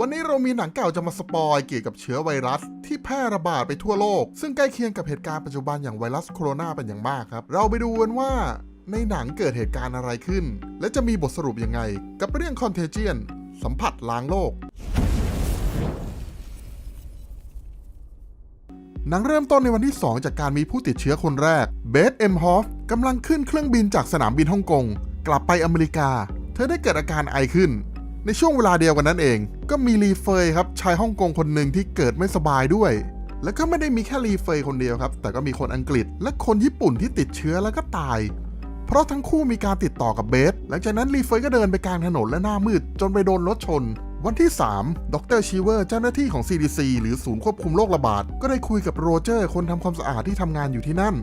วันนี้เรามีหนังเก่าจะมาสปอยเกี่ยวกับเชื้อไวรัส ที่แพร่ระบาดไปทั่วโลก ซึ่งใกล้เคียงกับเหตุการณ์ปัจจุบันอย่างไวรัสโคโรนาเป็นอย่างมากครับ เราไปดูกันว่าในหนังเกิดเหตุการณ์อะไรขึ้น และจะมีบทสรุปยังไง กับเรื่องคอนเทเจียนสัมผัสล้างโลก หนังเริ่มต้นในวันที่ 2 จากการมีผู้ติดเชื้อคนแรก เบธเอ็มฮอฟกำลังขึ้นเครื่องบินจากสนามบินฮ่องกง กลับไปอเมริกา เธอได้เกิดอาการไอขึ้น ในช่วงเวลาเดียวกันนั้นเอง ก็มีลีเฟยครับชายฮ่องกงคนหนึ่งที่เกิดไม่สบายด้วย แล้วก็ไม่ได้มีแค่ลีเฟยคนเดียวครับ แต่ก็มีคนอังกฤษและคนญี่ปุ่นที่ติดเชื้อแล้วก็ตาย เพราะทั้งคู่มีการติดต่อกับเบส หลังจากนั้นลีเฟยก็เดินไปกลางถนนและหน้ามืด จนไปโดนรถชน วันที่ 3 ดรชีเวอร์เจ้าหน้าที่ของ CDC หรือศูนย์ควบคุมโรคระบาด ก็ได้คุยกับโรเจอร์ คนทำความสะอาดที่ทำงานอยู่ที่นั่น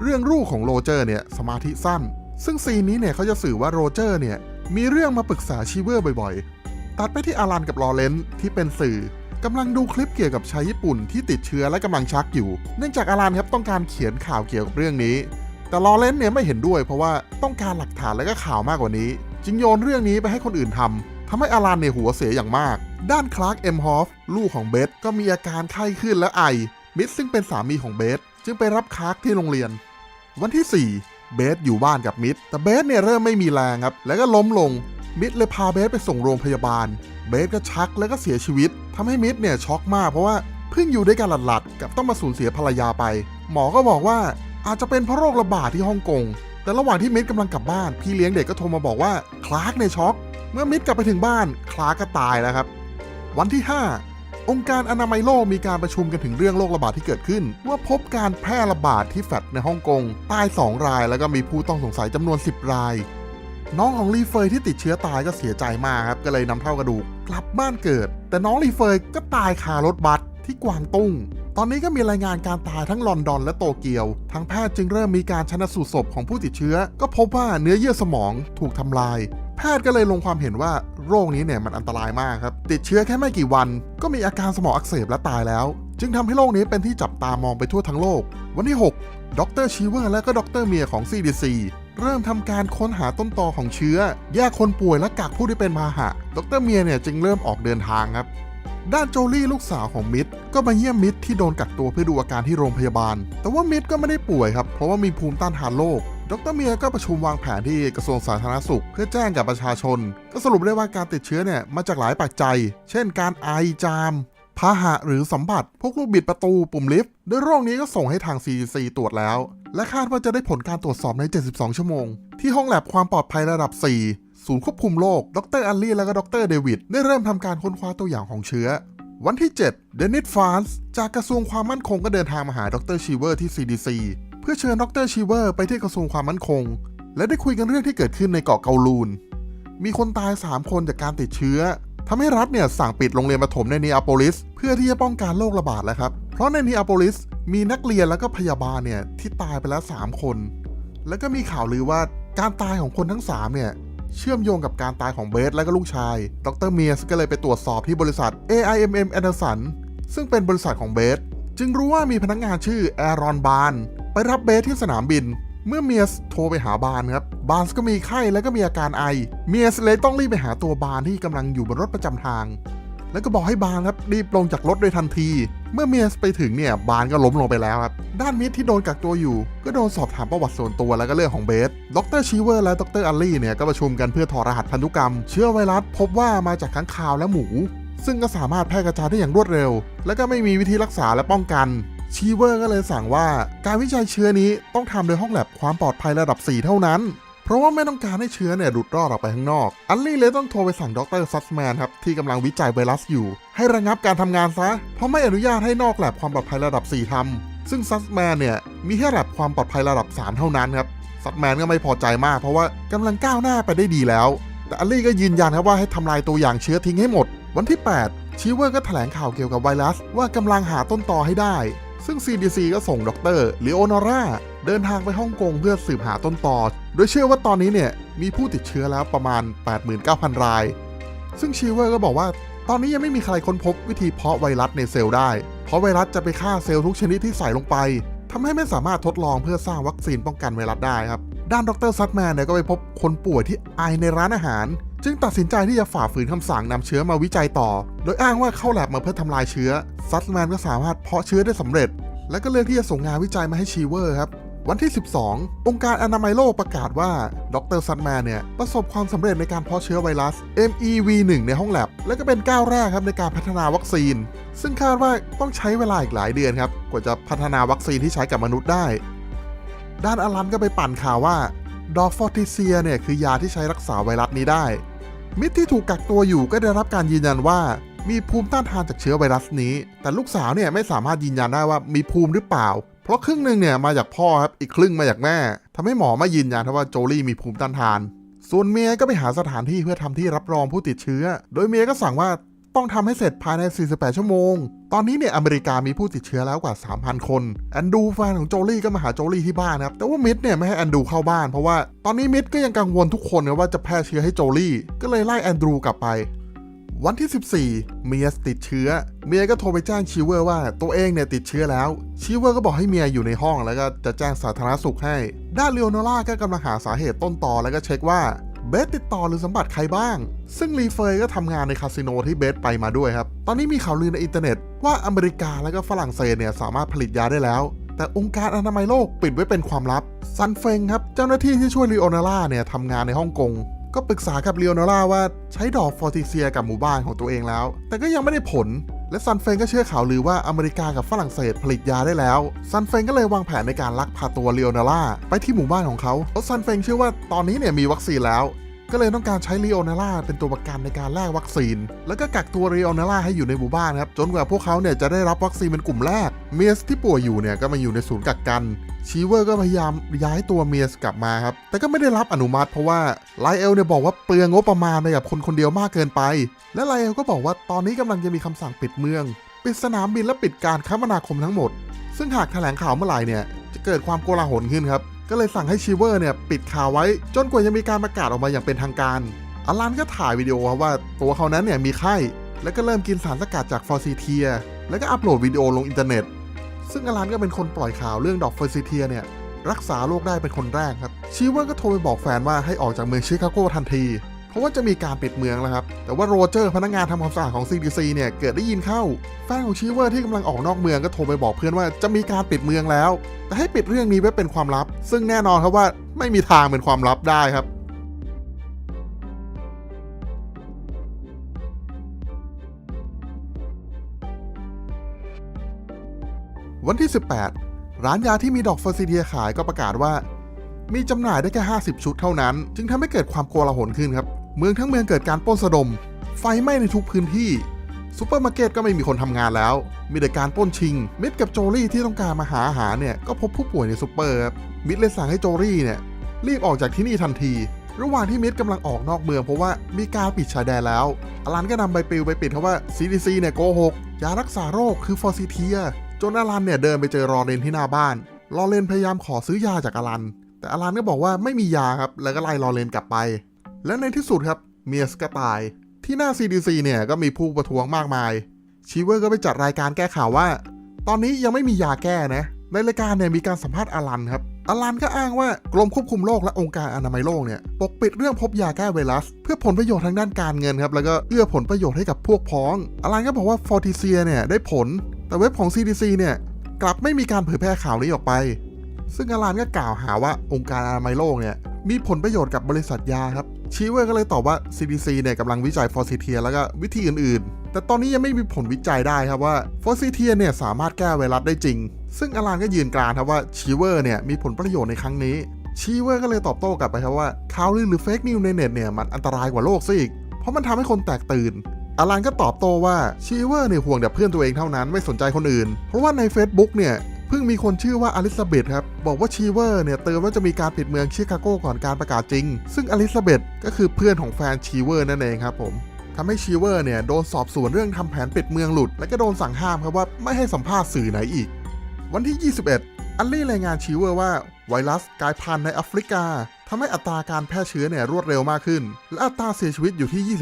เรื่องลูกของโรเจอร์เนี่ยสมาธิสั้น ซึ่งซีนนี้เนี่ยเขาจะสื่อว่าโรเจอร์เนี่ย มีเรื่องมาปรึกษาชีเวอร์บ่อยๆ ตัดไปที่อารันกับลอเรนซ์ที่เป็นสื่อกำลังดูคลิปเกี่ยวกับชายญี่ปุ่นที่ติดเชื้อและกำลังชักอยู่ เนื่องจากอารันครับต้องการเขียนข่าวเกี่ยวกับเรื่องนี้ แต่ลอเรนซ์เนี่ยไม่เห็นด้วย เพราะว่าต้องการหลักฐานและก็ข่าวมากกว่านี้ จึงโยนเรื่องนี้ไปให้คนอื่นทำทำให้อารันเนี่ยหัวเสียอย่างมาก ด้านคลาร์กเอ็มฮอฟลูกของเบสก็มีอาการไข้ขึ้นและไอมิดซึ่งเป็นสามีของเบสจึงไปรับคลาร์กที่โรงเรียน วันที่ 4 เบสอยู่บ้านกับมิดแต่เบสเนี่ยเริ่มไม่มีแรงครับ แล้วก็ล้มลง มิดเลยพาเบสไปส่งโรงพยาบาล เบสก็ชักแล้วก็เสียชีวิตทำให้มิดเนี่ยช็อกมากเพราะว่าเพิ่งอยู่ด้วยกันหลัดๆ กับต้องมาสูญเสียภรรยาไป หมอก็บอกว่าอาจจะเป็นเพราะโรคระบาดที่ฮ่องกง แต่ระหว่างที่มิดกำลังกลับบ้าน พี่เลี้ยงเด็กก็โทรมาบอกว่าคลาร์กในยช็อก เมื่อมิดกลับไปถึงบ้านคลาร์กก็ตายแล้วครับ วันที่ 5 องค์การอนามัยโลกมีการประชุมกันถึงเรื่องโรคระบาดที่เกิดขึ้น ว่าพบการแพร่ระบาดที่แฟลตในฮ่องกงตาย 2 รายแล้วก็มีผู้ต้องสงสัยจำนวน 10 ราย น้องของรีเฟยที่ติดเชื้อตายก็เสียใจมากครับก็เลยนำเท่ากระดูกกลับบ้านเกิด แต่น้องรีเฟยก็ตายคารถบัสที่กวางตุ้ง ตอนนี้ก็มีรายงานการตายทั้งลอนดอนและโตเกียว ทางแพทย์จึงเริ่มมีการชันสูตรศพของผู้ติดเชื้อ ก็พบว่าเนื้อเยื่อสมองถูกทำลาย แพทย์ก็เลยลงความเห็นว่าโรคนี้เนี่ยมันอันตรายมากครับ ติดเชื้อแค่ไม่กี่วัน ก็มีอาการสมองอักเสบและตายแล้ว จึงทำให้โรคนี้เป็นที่จับตามองไปทั่วทั้งโลก วันที่ 6 ดรชีเวอร์และก็ดรเมียของ CDC เริ่มทำการค้นหาต้นตอของเชื้อ แยกคนป่วยและกักผู้ที่เป็นพาหะ ดรเมียเนี่ยจึงเริ่มออกเดินทางครับ ด้านโจลี่ลูกสาวของมิดก็มาเยี่ยมมิดที่โดนกักตัวเพื่อดูอาการที่โรงพยาบาล แต่ว่ามิดก็ไม่ได้ป่วยครับ เพราะว่ามีภูมิต้านทานโรคดรเมียก็ประชุมวางแผนที่กระทรวงสาธารณสุข เพื่อแจ้งกับประชาชน ก็สรุปได้ว่าการติดเชื้อเนี่ยมาจากหลายปัจจัย เช่น การไอจามพาหะหรือสัมผัส พวกลูกบิดประตูปุ่มลิฟต์โดยโรคนี้ก็ส่งให้ทาง CDC ตรวจแล้ว และคาดว่าจะได้ผลการตรวจสอบใน 72 ชั่วโมง ที่ห้องแลบความปลอดภัยระดับ 4 ศูนย์ควบคุมโรค ดรอัลลี่ และก็ดรเดวิด ได้เริ่มทำการค้นคว้าตัวอย่างของเชื้อ วันที่ 7 เดนิสฟานส์จากกระทรวงความมั่นคงก็เดินทางมาหาดรชีเวอร์ที่ CDC เพื่อเชิญดรชีเวอร์ไปที่กระทรวงความมั่นคง และได้คุยกันเรื่องที่เกิดขึ้นในเกาะเกาลูน มีคนตาย 3 คนจากการติดเชื้อทำให้รัฐเนี่ยสั่งปิดโรงเรียนประถมในนีอาโปลิส เพื่อที่จะป้องกันโรคระบาดแล้วครับ เพราะในนีอาโปลิสมีนักเรียนแล้วก็พยาบาลเนี่ยที่ตายไปแล้ว 3 คน แล้วก็มีข่าวลือว่าการตายของคนทั้ง 3 เนี่ย เชื่อมโยงกับการตายของเบสและก็ลูกชาย ดรเมียสก็เลยไปตรวจสอบที่บริษัท AIMM Anderson ซึ่งเป็นบริษัทของเบส จึงรู้ว่ามีพนักงานชื่อแอรอนบาน ไปรับเบสที่สนามบิน เมื่อเมียสโทรไปหาบานครับ บานก็มีไข้และก็มีอาการไอ เมียสเลยต้องรีบไปหาตัวบานที่กำลังอยู่บนรถประจำทาง แล้วก็บอกให้บานครับรีบลงจากรถโดยทันที เมื่อเมียสไปถึงเนี่ยบานก็ล้มลงไปแล้วครับ ด้านมิดที่โดนกักตัวอยู่ ก็โดนสอบถามประวัติส่วนตัวแล้วก็เรื่องของเบส ดรชีเวอร์และดรอัลลี่เนี่ยก็ประชุมกันเพื่อถอดรหัสพันธุกรรม เชื้อไวรัสพบว่ามาจากค้างคาวและหมู ซึ่งก็สามารถแพร่กระจายได้อย่างรวดเร็ว และก็ไม่มีวิธีรักษาและป้องกันชีเวอร์ก็เลยสั่งว่าการวิจัยเชื้อนี้ต้องทำโดยห้องแลบความปลอดภัยระดับ 4 เท่านั้น เพราะว่าไม่ต้องการให้เชื้อเนี่ยหลุดรอดออกไปข้างนอก อัลลี่เลยต้องโทรไปสั่งดรซัสแมนครับ ที่กำลังวิจัยไวรัสอยู่ ให้ระงับการทำงานซะ เพราะไม่อนุญาตให้นอกแลบความปลอดภัยระดับ 4ทำซึ่งซัสแมนเนี่ย มีแค่แลบความปลอดภัยระดับ 3 เท่านั้นครับซัสแมนก็ไม่พอใจมากเพราะว่ากำลังก้าวหน้าไปได้ดีแล้ว แต่อัลลี่ก็ยืนยันครับว่าให้ทำลายตัวอย่างเชื้อทิ้งให้หมด วันที่ 8ชีเวอร์ก็แถลงข่าวเกี่ยวกับไวรัส ว่ากำลังหาต้นตอให้ได้ ซึ่ง CDC ก็ส่งดรลีโอนอร่าเดินทางไปฮ่องกงเพื่อสืบหาต้นตอ โดยเชื่อว่าตอนนี้เนี่ยมีผู้ติดเชื้อแล้วประมาณ 89,000 ราย ซึ่งชีเวอร์ก็บอกว่า ตอนนี้ยังไม่มีใครค้นพบวิธีเพาะไวรัสในเซลล์ได้ เพราะไวรัสจะไปฆ่าเซลล์ทุกชนิดที่ใส่ลงไปทำให้ไม่สามารถทดลองเพื่อสร้างวัคซีนป้องกันไวรัสได้ครับ ด้านดรซัตแมนเนี่ยก็ไปพบคนป่วยที่ไอในร้านอาหาร จึงตัดสินใจที่จะฝ่าฝืนคำสั่งนำเชื้อมาวิจัยต่อ โดยอ้างว่าเข้าแลบมาเพื่อทำลายเชื้อ ซัตแมนก็สามารถเพาะเชื้อได้สำเร็จ และก็เลือกที่จะส่งงานวิจัยมาให้ชีเวอร์ครับ วันที่ 12 องค์การอนามัยโลกประกาศว่า ดรซัตแมนเนี่ย ประสบความสำเร็จในการเพาะเชื้อไวรัส MEV1 ในห้องแลบ และก็เป็นก้าวแรกครับในการพัฒนาวัคซีน ซึ่งคาดว่าต้องใช้เวลาอีกหลายเดือนครับ กว่าจะพัฒนาวัคซีนที่ใช้กับมนุษย์ได้ ด้านอลันก็ไปปั่นข่าวว่าดอฟอร์ติเซียเนี่ยคือยาที่ใช้รักษาไวรัสนี้ได้ มิตรที่ถูกกักตัวอยู่ก็ได้รับการยืนยันว่า มีภูมิต้านทานจากเชื้อไวรัสนี้ แต่ลูกสาวเนี่ยไม่สามารถยืนยันได้ว่ามีภูมิหรือเปล่า เพราะครึ่งหนึ่งเนี่ยมาจากพ่อครับอีกครึ่งมาจากแม่ทำให้หมอไม่ยืนยันว่าโจลี่มีภูมิต้านทาน ส่วนเมียก็ไปหาสถานที่เพื่อทำที่รับรองผู้ติดเชื้อ โดยเมียก็สั่งว่า ต้องทำให้เสร็จภายใน 48 ชั่วโมง ตอนนี้เนี่ยอเมริกามีผู้ติดเชื้อแล้วกว่า 3,000 คนแอนดูแฟนของโจลี่ก็มาหาโจลี่ที่บ้านนะครับ แต่ว่ามิดเนี่ยไม่ให้แอนดูเข้าบ้านเพราะว่าตอนนี้มิดก็ยังกังวลทุกคนนะว่าจะแพร่เชื้อให้โจลี่ ก็เลยไล่แอนดูกลับไป วันที่ 14 เมียติดเชื้อ เมียก็โทรไปแจ้งชิเวอร์ว่าตัวเองเนี่ยติดเชื้อแล้ว ชิเวอร์ก็บอกให้เมียอยู่ในห้องแล้วก็จะแจ้งสาธารณสุขให้ ด้านเลโอโนล่าก็กำลังหาสาเหตุต้นตอแล้วก็เช็คว่า เบสติดต่อหรือสัมผัสใครบ้าง ซึ่งรีเฟยก็ทำงานในคาสิโนที่เบสไปมาด้วยครับ ตอนนี้มีข่าวลือในอินเทอร์เน็ตว่าอเมริกาและก็ฝรั่งเศสเนี่ยสามารถผลิตยาได้แล้ว แต่องค์การอนามัยโลกปิดไว้เป็นความลับซันเฟงครับเจ้าหน้าที่ที่ช่วยลีโอนาร่าเนี่ยทำงานในฮ่องกงก็ปรึกษากับลีโอนาร่าว่าใช้ดอกฟอร์ติเซียกับหมู่บ้านของตัวเองแล้ว แต่ก็ยังไม่ได้ผล และซันเฟงก็เชื่อข่าวลือว่าอเมริกากับฝรั่งเศสผลิตยาได้แล้ว ซันเฟงก็เลยวางแผนในการลักพาตัวลีโอนาร่าไปที่หมู่บ้านของเขาเพราะซันเฟงเชื่อว่าตอนนี้เนี่ยมีวัคซีนแล้ว ก็เลยต้องการใช้ลีโอนาร่าเป็นตัวประกันในการแลกวัคซีน แล้วก็กักตัวลีโอนาร่าให้อยู่ในหมู่บ้านครับ จนกว่าพวกเขาเนี่ยจะได้รับวัคซีนเป็นกลุ่มแรก เมียสที่ป่วยอยู่เนี่ยก็มาอยู่ในศูนย์กักกัน ชีเวอร์ก็พยายามย้ายตัวเมียสกลับมาครับ แต่ก็ไม่ได้รับอนุมัติเพราะว่าไลเอลเนี่ยบอกว่าเปลืองงบประมาณไปกับคนคนเดียวมากเกินไป และไลเอลก็บอกว่าตอนนี้กำลังจะมีคำสั่งปิดเมือง ปิดสนามบินและปิดการคมนาคมทั้งหมด ซึ่งหากแถลงข่าวเมื่อไหร่เนี่ยจะเกิดความโกลาหลขึ้นครับ ก็เลยสั่งให้ชีเวอร์เนี่ยปิดข่าวไว้ จนกว่าจะมีการประกาศออกมาอย่างเป็นทางการอลันก็ถ่ายวิดีโอว่าตัวเขานั้นเนี่ยมีไข้ แล้วก็เริ่มกินสารสกัดจากฟอร์ซิเทีย แล้วก็อัปโหลดวิดีโอลงอินเทอร์เน็ต ซึ่งอลันก็เป็นคนปล่อยข่าวเรื่องดอกฟอร์ซิเทียเนี่ยรักษาโรคได้เป็นคนแรกครับชีเวอร์ก็โทรไปบอกแฟนว่าให้ออกจากเมืองชิคาโกทันที เพราะว่าจะมีการปิดเมืองแล้วครับ แต่ว่าโรเจอร์พนักงานทำความสะอาดของ CDC เนี่ยเกิดได้ยินเข้าแฟนของชีเวอร์ที่กำลังออกนอกเมืองก็โทรไปบอกเพื่อนว่าจะมีการปิดเมืองแล้ว แต่ให้ปิดเรื่องนี้ไว้เป็นความลับ ซึ่งแน่นอนครับว่าไม่มีทางเป็นความลับได้ครับวันที่ 18 ร้านยาที่มีดอกฟอร์ซิเทียขายก็ประกาศว่า มีจำหน่ายได้แค่ 50 ชุดเท่านั้น จึงทำให้เกิดความโกลาหลขึ้นครับ เมืองทั้งเมืองเกิดการปล้นสะดม ไฟไหม้ในทุกพื้นที่ซูเปอร์มาร์เก็ตก็ไม่มีคนทำงานแล้ว มีแต่การปล้นชิง มิดกับโจลี่ที่ต้องการมาหาอาหารเนี่ยก็พบผู้ป่วยในซูเปอร์ครับมิดเลยสั่งให้โจลี่เนี่ยรีบออกจากที่นี่ทันที ระหว่างที่มิดกำลังออกนอกเมืองเพราะว่ามีการปิดชายแดนแล้ว อลันก็นำใบปลิวไปปิดเพราะว่า CDC เนี่ยโกหกยารักษาโรคคือฟอร์ซิเทียจนอลันเนี่ยเดินไปเจอรอเลนที่หน้าบ้าน รอเลนพยายามขอซื้อยาจากอลัน แต่อลันก็บอกว่าไม่มียาครับแล้วก็ไล่รอเลนกลับไป และในที่สุดครับเมียสก็ตาย ที่หน้า CDC เนี่ยก็มีผู้ประท้วงมากมาย ชีเวอร์ก็ไปจัดรายการแก้ข่าวว่า ตอนนี้ยังไม่มียาแก้นะ ในรายการเนี่ยมีการสัมภาษณ์อลันครับอลันก็อ้างว่ากรมควบคุมโรคและองค์การอนามัยโลกเนี่ยปกปิดเรื่องพบยาแก้ไวรัส เพื่อผลประโยชน์ทางด้านการเงินครับแล้วก็เอื้อผลประโยชน์ให้กับพวกพ้องอลันก็บอกว่าฟอร์ติเซียเนี่ยได้ผล แต่เว็บของ CDC เนี่ยกลับไม่มีการเผยแพร่ข่าวนี้ออกไป ซึ่งอลันก็กล่าวหาว่าองค์การอนามัยโลกเนี่ยมีผลประโยชน์กับบริษัทยาครับ ชีเวอร์ก็เลยตอบว่า CDC เนี่ยกำลังวิจัยฟอร์ซิเทียแล้วก็วิธีอื่นๆ แต่ตอนนี้ยังไม่มีผลวิจัยได้ครับว่าฟอร์ซิเทียเนี่ยสามารถแก้ไวรัสได้จริง ซึ่งอลันก็ยืนกรานครับว่าชีเวอร์เนี่ยมีผลประโยชน์ในครั้งนี้ชีเวอร์ก็เลยตอบโต้กลับไปครับว่าข่าวลือหรือเฟกนิวในเน็ตเนี่ยมันอันตรายกว่าโลกซะอีก เพราะมันทำให้คนแตกตื่นอลันก็ตอบโต้ว่าชีเวอร์เนี่ยห่วงแต่เพื่อนตัวเองเท่านั้นไม่สนใจคนอื่น เพราะว่าใน Facebook เนี่ย เพิ่งมีคนชื่อว่าอลิซาเบธครับ บอกว่าชีเวอร์เนี่ยเตือนว่าจะมีการปิดเมืองชิคาโกก่อนการประกาศจริง ซึ่งอลิซาเบธก็คือเพื่อนของแฟนชีเวอร์นั่นเองครับผมทำให้ชีเวอร์เนี่ยโดนสอบสวนเรื่องทำแผนปิดเมืองหลุด และก็โดนสั่งห้ามครับว่าไม่ให้สัมภาษณ์สื่อไหนอีก วันที่ 21 อัลลี่รายงานชีเวอร์ว่าไวรัสกลายพันธุ์ในแอฟริกาทำให้อัตราการแพร่เชื้อเนี่ยรวดเร็วมากขึ้น และอัตราเสียชีวิตอยู่ที่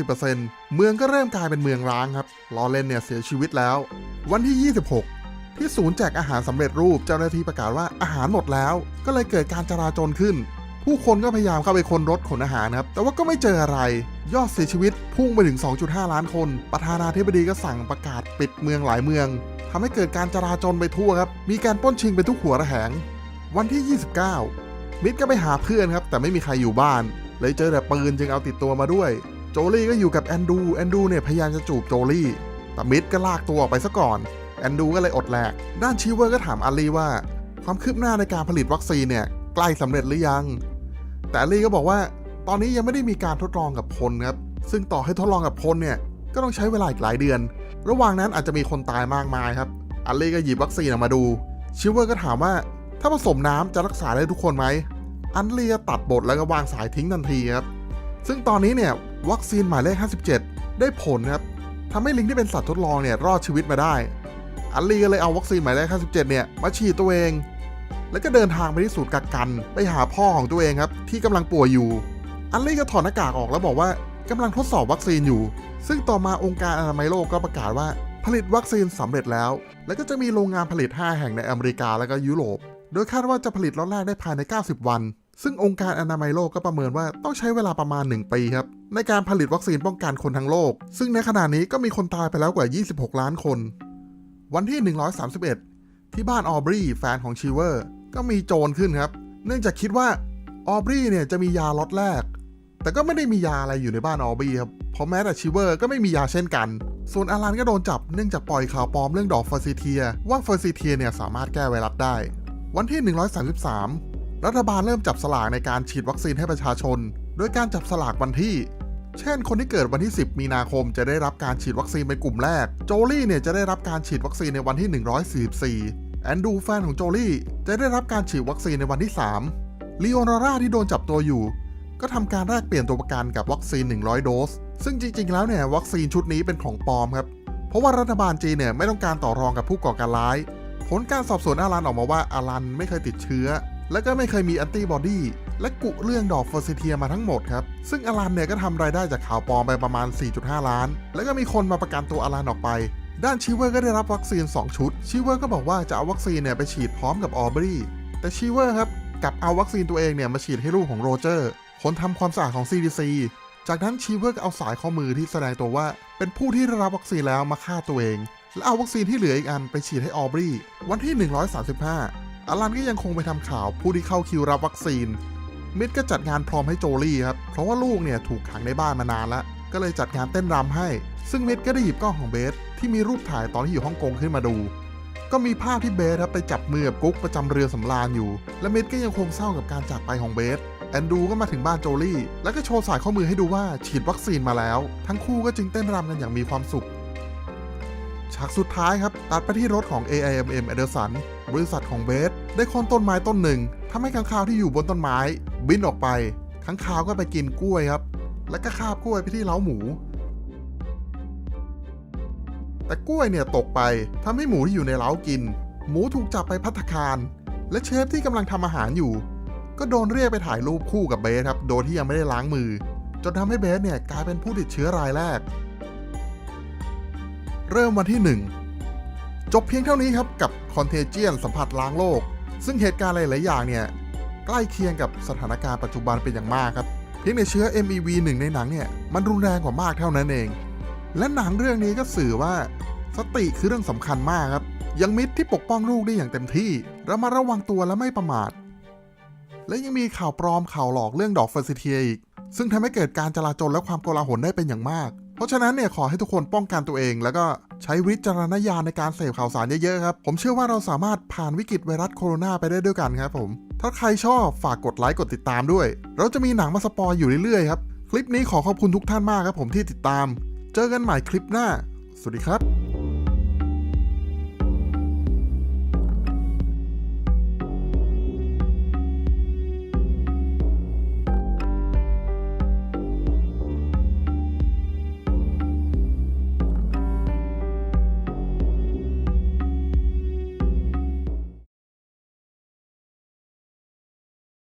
25-30%เมืองก็เริ่มกลายเป็นเมืองร้างครับลอเรนเนี่ยเสียชีวิตแล้ว วันที่ 26 ที่ศูนย์แจกอาหารสำเร็จรูปเจ้าหน้าที่ประกาศว่าอาหารหมดแล้ว ก็เลยเกิดการจราจนขึ้น ผู้คนก็พยายามเข้าไปคนรถขนอาหารครับแต่ว่าก็ไม่เจออะไร ยอดเสียชีวิตพุ่งไปถึง 2.5 ล้านคน ประธานาธิบดีก็สั่งประกาศปิดเมืองหลายเมืองทำให้เกิดการจราจรไปทั่วครับมีการป้นชิงไปทุกหัวระแหง วันที่ 29 มิดก็ไปหาเพื่อนครับแต่ไม่มีใครอยู่บ้าน เลยเจอแต่ปืนจึงเอาติดตัวมาด้วยโจลี่ก็อยู่กับแอนดูแอนดูเนี่ยพยายามจะจูบโจลี่แต่มิดก็ลากตัวออกไปซะก่อน แอนดูก็เลยอดแหลก ด้านชีเวอร์ก็ถามอาลีว่า ความคืบหน้าในการผลิตวัคซีนเนี่ยใกล้สำเร็จหรือยัง แต่อาลีก็บอกว่า ตอนนี้ยังไม่ได้มีการทดลองกับคนครับ ซึ่งต่อให้ทดลองกับคนเนี่ย ก็ต้องใช้เวลาอีกหลายเดือน ระหว่างนั้นอาจจะมีคนตายมากมายครับอาลีก็หยิบวัคซีนออกมาดู ชิเวอร์ก็ถามว่า ถ้าผสมน้ำจะรักษาได้ทุกคนไหม อันเลียตัดบทแล้วก็วางสายทิ้งทันทีครับ ซึ่งตอนนี้เนี่ยวัคซีนหมายเลข 57 ได้ผลครับทำให้ลิงที่เป็นสัตว์ทดลองเนี่ยรอดชีวิตมาได้ อันลีก็เลยเอาวัคซีนหมายเลข57เนี่ยมาฉีดตัวเอง แล้วก็เดินทางไปที่ศูนย์กักกันไปหาพ่อของตัวเองครับ ที่กำลังป่วยอยู่ อันลีก็ถอดหน้ากากออกแล้วบอกว่ากำลังทดสอบวัคซีนอยู่ ซึ่งต่อมาองค์การอนามัยโลกก็ประกาศว่าผลิตวัคซีนสำเร็จแล้ว แล้วก็จะมีโรงงานผลิต 5 แห่งในอเมริกาและก็ยุโรป โดยคาดว่าจะผลิตล็อตแรกได้ภายใน 90 วัน ซึ่งองค์การอนามัยโลกก็ประเมินว่าต้องใช้เวลาประมาณ 1 ปีครับ ในการผลิตวัคซีนป้องกันคนทั้งโลก ซึ่งในขณะนี้ก็มีคนตายไปแล้วกว่า 26 ล้านคน วันที่ 131 ที่บ้านออบรีแฟนของชีเวอร์ ก็มีโจรขึ้นครับ เนื่องจากคิดว่าออบรีเนี่ยจะมียาล็อตแรก แต่ก็ไม่ได้มียาอะไรอยู่ในบ้านออบรีครับ เพราะแม้แต่ชิเวอร์ก็ไม่มียาเช่นกัน ส่วนอารันก็โดนจับเนื่องจากปล่อยข่าวปลอมเรื่องดอกเฟอร์ซิเทีย ว่าเฟอร์ซิเทียเนี่ยสามารถแก้ไวรัสได้ วันที่ 133 รัฐบาลเริ่มจับสลากในการฉีดวัคซีนให้ประชาชน โดยการจับสลากวันที่ เช่น คนที่เกิดวันที่ 10 มีนาคมจะได้รับการฉีดวัคซีนเป็นกลุ่มแรก โจลี่เนี่ยจะได้รับการฉีดวัคซีนในวันที่ 144 แอนดูแฟนของโจลี่จะได้รับการฉีดวัคซีนในวันที่3ลีโอนาร่าที่โดนจับตัวอยู่ ก็ทำการแลกเปลี่ยนตัวประกันกับวัคซีน 100 โดส ซึ่งจริง ๆ แล้วเนี่ยวัคซีนชุดนี้เป็นของปลอมครับ เพราะว่ารัฐบาลจีนเนี่ยไม่ต้องการต่อรองกับผู้ก่อการร้าย ผลการสอบสวนอารันออกมาว่าอารันไม่เคยติดเชื้อ และก็ไม่เคยมีแอนติบอดี และกุเรื่องดอกเฟอร์ซิเทียมาทั้งหมดครับ ซึ่งอารันเนี่ยก็ทำรายได้จากข่าวปลอมไปประมาณ 4.5 ล้าน แล้วก็มีคนมาประกันตัวอารันออกไป ด้านชิเวอร์ก็ได้รับวัคซีน 2 ชุด ชิเวอร์ก็บอกว่าจะเอาวัคซีนเนี่ยไปฉีดพร้อมกับออบรีแต่ชิเวอร์ครับกลับเอาวัคซีนตัวเองเนี่ยมาฉีดให้ลูกของโรเจอร์ คนทำความสะอาดของ CDC จากนั้นชีเวอร์ก็เอาสายข้อมือที่แสดงตัวว่า เป็นผู้ที่ได้รับวัคซีนแล้วมาฆ่าตัวเอง และเอาวัคซีนที่เหลืออีกอันไปฉีดให้ออบรีวันที่ 135อลันก็ยังคงไปทำข่าวผู้ที่เข้าคิวรับวัคซีน มิดก็จัดงานพร้อมให้โจลี่ครับ เพราะว่าลูกเนี่ยถูกขังในบ้านมานานแล้ว ก็เลยจัดงานเต้นรำให้ ซึ่งมิดก็ได้หยิบกล้องของเบสที่มีรูปถ่ายตอนที่อยู่ฮ่องกงขึ้นมาดู ก็มีภาพที่เบสครับไปจับมือกับกุ๊กประจำเรือสำราญอยู่ และมิดก็ยังคงเศร้ากับการจากไปของเบสแอนดูก็มาถึงบ้านโจลี่ แล้วก็โชว์สายข้อมือให้ดูว่าฉีดวัคซีนมาแล้ว ทั้งคู่ก็จึงเต้นรำกันอย่างมีความสุข ฉากสุดท้ายครับตัดไปที่รถของ AIMM Ederson บริษัทของเบสได้โค่นต้นไม้ต้นหนึ่งทำให้ค้างคาวที่อยู่บนต้นไม้ บินออกไปค้างคาวก็ไปกินกล้วยครับ แล้วก็คาบกล้วยไปที่เล้าหมู แต่กล้วยเนี่ยตกไปทำให้หมูที่อยู่ในเล้ากิน หมูถูกจับไปพัตตาคาร และเชฟที่กำลังทำอาหารอยู่ ก็โดนเรียกไปถ่ายรูปคู่กับเบสครับ โดยที่ยังไม่ได้ล้างมือ จนทำให้เบสเนี่ยกลายเป็นผู้ติดเชื้อรายแรก เริ่มวันที่ 1 จบเพียงเท่านี้ครับกับคอนเทเจียนสัมผัสล้างโลก ซึ่งเหตุการณ์หลาย ๆ อย่างเนี่ย ใกล้เคียงกับสถานการณ์ปัจจุบันเป็นอย่างมากครับ เพียงแต่เชื้อ MEV 1 ในหนังเนี่ย มันรุนแรงกว่ามากเท่านั้นเอง และหนังเรื่องนี้ก็สื่อว่าสติคือเรื่องสำคัญมากครับ ยังมิตรที่ปกป้องลูกได้อย่างเต็มที่ระมัดระวังตัวและไม่ประมาท และยังมีข่าวปลอมข่าวหลอกเรื่องดอกเฟอร์ซิเทียอีก ซึ่งทำให้เกิดการจลาจลและความโกลาหลได้เป็นอย่างมาก เพราะฉะนั้นเนี่ยขอให้ทุกคนป้องกันตัวเอง แล้วก็ใช้วิจารณญาณในการเสพข่าวสารเยอะๆครับ ผมเชื่อว่าเราสามารถผ่านวิกฤตไวรัสโคโรนาไปได้ด้วยกันครับผม ถ้าใครชอบฝากกดไลค์กดติดตามด้วย เราจะมีหนังมาสปอยอยู่เรื่อยๆครับ คลิปนี้ขอขอบคุณทุกท่านมากครับผมที่ติดตาม เจอกันใหม่คลิปหน้า สวัสดีครับ